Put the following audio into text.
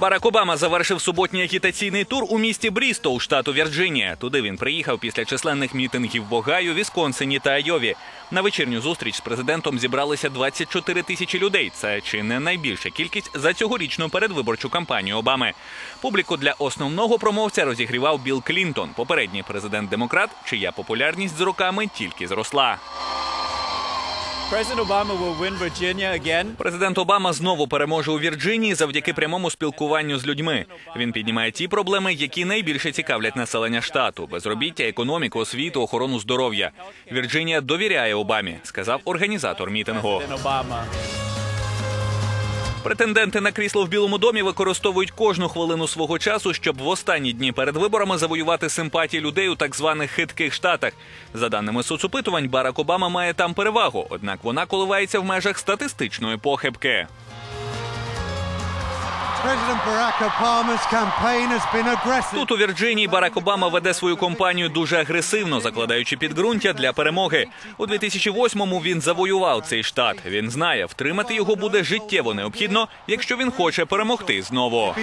Барак Обама завершив суботній агітаційний тур у місті Брістол, штату Вірджинія. Туди він приїхав після численних мітингів в Огайо, Вісконсині та Айові. На вечірню зустріч з президентом зібралися 24 тисячі людей. Це чи не найбільша кількість за цьогорічну передвиборчу кампанію Обами. Публіку для основного промовця розігрівав Білл Клінтон, попередній президент-демократ, чия популярність з роками тільки зросла. Президент Обама знову переможе у Вірджинії завдяки прямому спілкуванню з людьми. Він піднімає ті проблеми, які найбільше цікавлять населення штату: безробіття, економіку, освіту, охорону здоров'я. Вірджинія довіряє Обамі, сказав організатор мітингу. Претенденти на крісло в Білому домі використовують кожну хвилину свого часу, щоб в останні дні перед виборами завоювати симпатії людей у так званих хитких штатах. За даними соцопитувань, Барак Обама має там перевагу, однак вона коливається в межах статистичної похибки. Тут у Вірджинії Барак Обама веде свою кампанію дуже агресивно, закладаючи підґрунтя для перемоги. У 2008-му він завоював цей штат. Він знає, втримати його буде життєво необхідно, якщо він хоче перемогти знову.